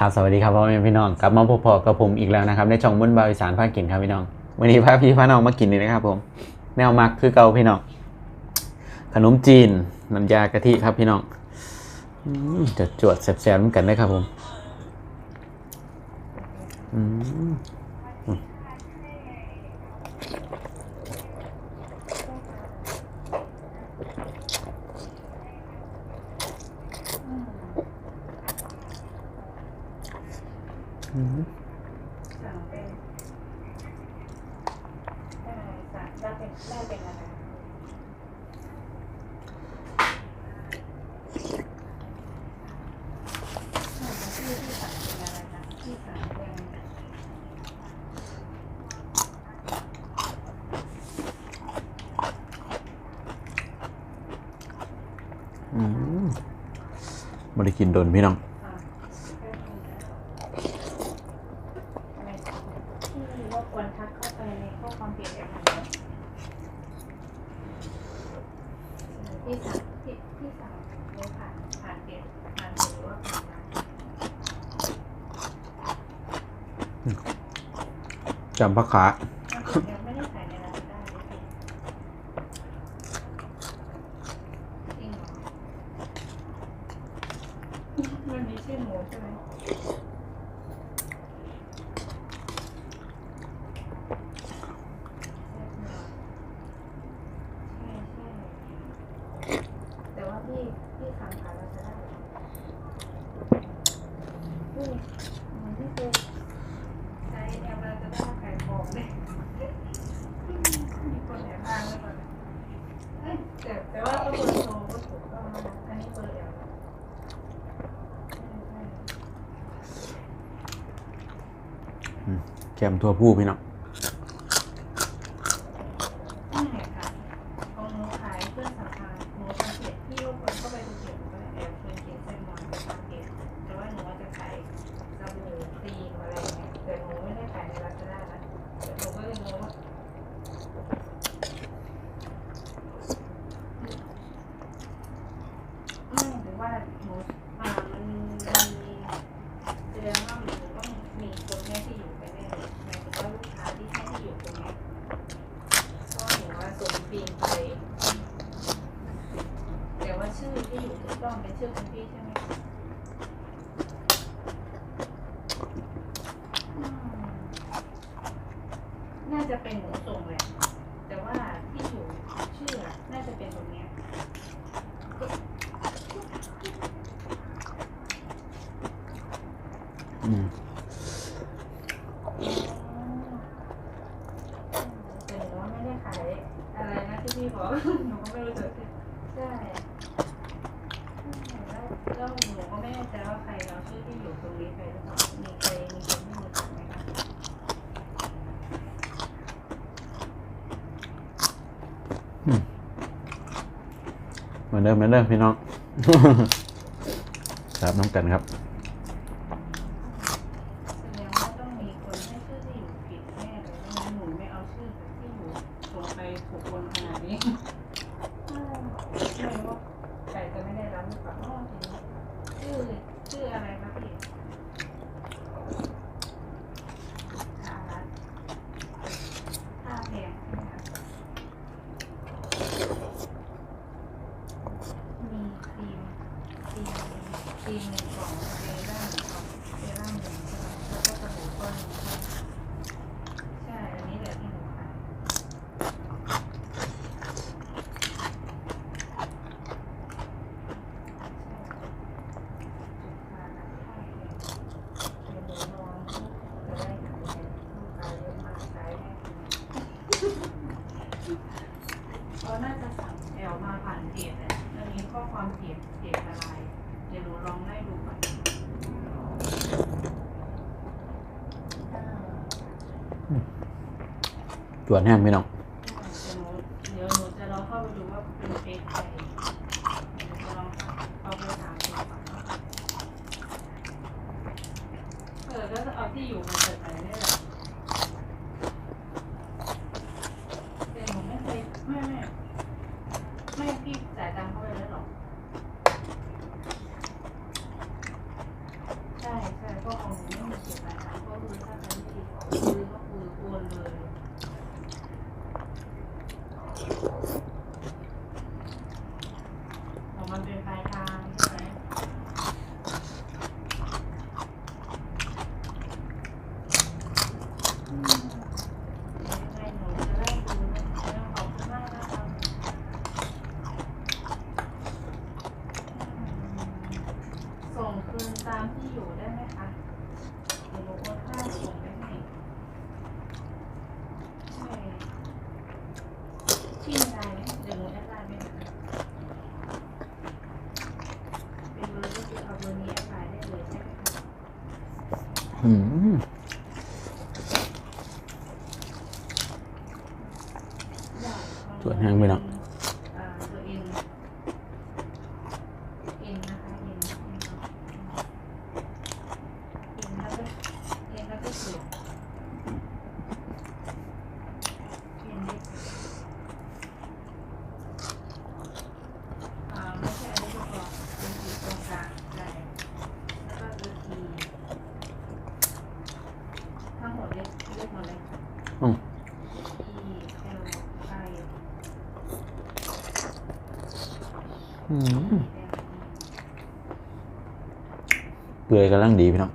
ครับสวัสดีครับพ่อแม่พี่น้องกลับมาพบพอกับผมอีกแล้วนะครับในช่องมุ่นบาวิสานภาคกินครับพี่น้อง วันนี้พาพี่พาน้องมากินนี่นะครับ ผม แนวมักคือเกาพี่น้อง ขนมจีนน้ำยากะทิครับพี่น้องจะจวดแสบๆมือนกันนะครับผม อืมอืมสั่งเป็นได้สั่งได้เป็นได้เป็นอะไรที่ที่สั่งเป็นอะไรนะที่สั่งเป็นอืมบริกินโดนพี่น้อง อ่าไม่ที่รบกวนทักเข้าไปในข้อความเปลี่ยนแปลงนะ ที่สั่งที่ที่สั่งโดยผ่านผ่านเปลี่ยนผ่านหรือว่าผ่านไลน์จำพระขายังไม่ได้ใส่ในลาซาด้าเลยสิจริงเหรอมันมีชื่อหมูใช่ไหมใช่ใช่แต่ว่าพี่พี่สั่งผ่านลาซาด้าเหรออุ้ยมันไม่เคยใช้แอปลาซาด้าขายของเลย มีคนแอบอ้างไว้ก่อนเอ้ย แต่แต่ว่าก็เบอร์โทรก็ถูกต้องนะอันนี้เบอร์แอลใช่แกมทั่วผู้พี่น้อง ใช่ไม่ค่ะของหนูขายเครื่องสำอางหนูทำเพจที่ลูกคนเข้าไปดูเพจหนูก็แอบเคยเขียนเส้นมอนไปทำเพจแต่ว่าหนูว่าจะขายสบู่ครีมอะไรเงี้ยแต่หนูไม่ได้ขายในลาซาด้านะแต่หนูก็เลยงงว่าไม่หรือว่าหนูมามันมี แสดงว่าหนูต้องมีคนแม่ที่อยู่ไปแน่เลยหมายถึงว่าลูกค้าที่ให้ที่อยู่ตรงเนี้ยเพราะว่าหนูว่าส่งฟิล์มไปแต่ว่า ชื่อที่อยู่ถูกต้องเป็นชื่อคุณพี่ใช่ไหมอืมน่าจะเป็นหนูส่งแหละ แต่ว่าที่อยู่ชื่ออะน่าจะเป็นตรงเนี้ยอืม แต่หนูว่าไม่ได้ขายอะไรนะที่พี่บอก หนูก็ไม่รู้จะใช่แล้วแล้วหนูก็ไม่แน่ใจว่าใครเราชื่อที่อยู่ตรงนี้ใครหรือเปล่ามีใครมีคนที่รู้จักไหมคะ เหมือนเดิมเหมือนเดิมพี่น้องครับน้องกันครับแสดงว่าต้องมีคนให้ชื่อที่อยู่ผิดแน่เลยไม่งั้นหนูไม่เอาชื่อที่อยู่ส่งไปถูกคนขนาดนี้ไม่รู้ว่าใครจะไม่ได้รับหรือเปล่าอ้อทีนี้ชื่อชื่ออะไรคะพี่อารัตน์ท่าแพงใช่ไหมคะ มีครีมครีมครีมหนึ่งกล่องเซรั่มหนึ่งกล่องเซรั่มหนึ่งใช่ไหมแล้วก็สบู่ก้อนหนึ่งใช่ไหมใช่ อันนี้แหละที่หนูขายเขาน่าจะสั่งแอลมาผ่านเพจแหละแล้วมีข้อความเพจเพจอะไร เดี๋ยวหนูลองไล่ดูก่อน จวนแห้งพี่น้อง อนเป็นปลายทางงไงหนูจะเลิกดูนะเของขอบคุณมากนะคะอืส่งคืนตามที่อยู่ได้ไหมคะเดี๋ยวหนูโอนค่าส่งไป ส่วนแห้งไปเนาะ อ่าตัวเอ็นเอ็นนะคะเอ็นเอ็นเนาะเอ็นแล้วก็เอ็นแล้วก็เสียบเอ็นเล็กอ่าไม่ใช่อันนี้ก็พอเป็นสีตรงกลางได้แล้วก็ตัวทีทั้งหมดเล็กเล็กหมดเลย อืม E L I เปื่อยกำลังดีพี่น้อง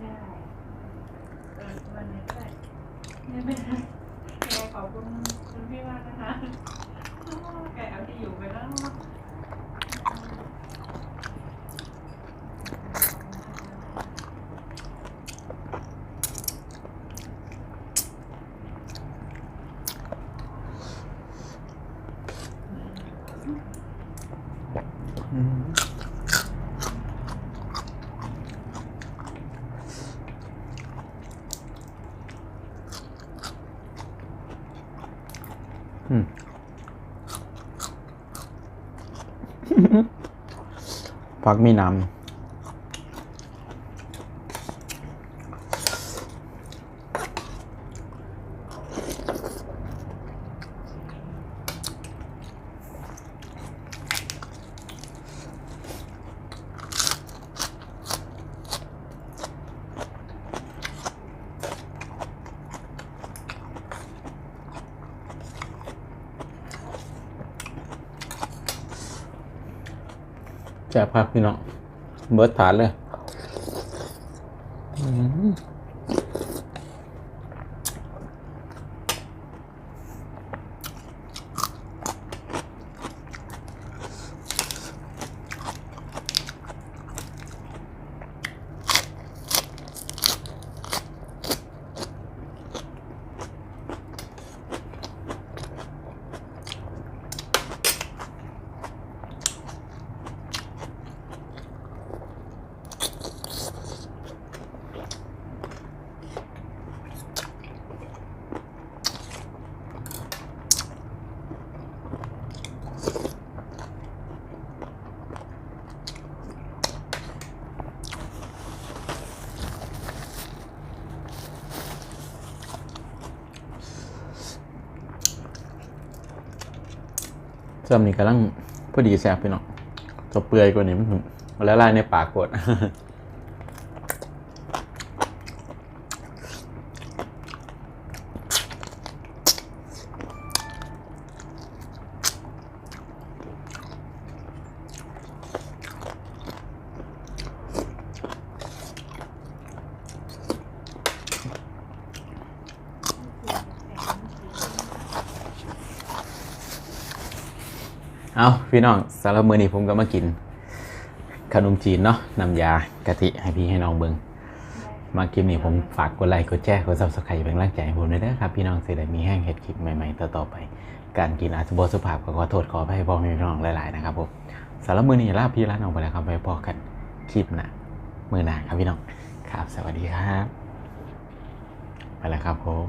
ได้เออวันนี้ได้ไม่เป็นไรแกขอบคุณคุณพี่มากนะคะแกเอาที่อยู่ไปแล้ว อืมอืม ผักมีน้ำ แซ่บครับพี่น้องเบิร์ดฐานเลย อืมซ้ำนี่กำลังพอดีแซ่บพี่น้องจะเปื่อยกว่านี้มันละลายในปากกด เอาพี่น้องสำหรับมื้อนี้ผมก็มากิน ขนมจีนเนาะน้ำยากะทิให้พี่ให้น้องเบิงมาคลิปนี้ผมฝากกดไลค์กดแชร์กดซับสไครต์เป็นกำลังใจให้ผมด้วยนะครับพี่น้องสิได้มีแห้งเห็ดคลิปใหม่ๆต่อๆไป การกินอาจจะบสุภาพก็ขอโทษขออภัยพ่อแม่พี่น้องหลายๆนะครับผมสำหรับมื้อนี้ลาพี่ลาน้องไปแล้วครับไปพอกันคลิปหน้ามื้อหน้าครับพี่น้องครับ สวัสดีครับ ไปแล้วครับผม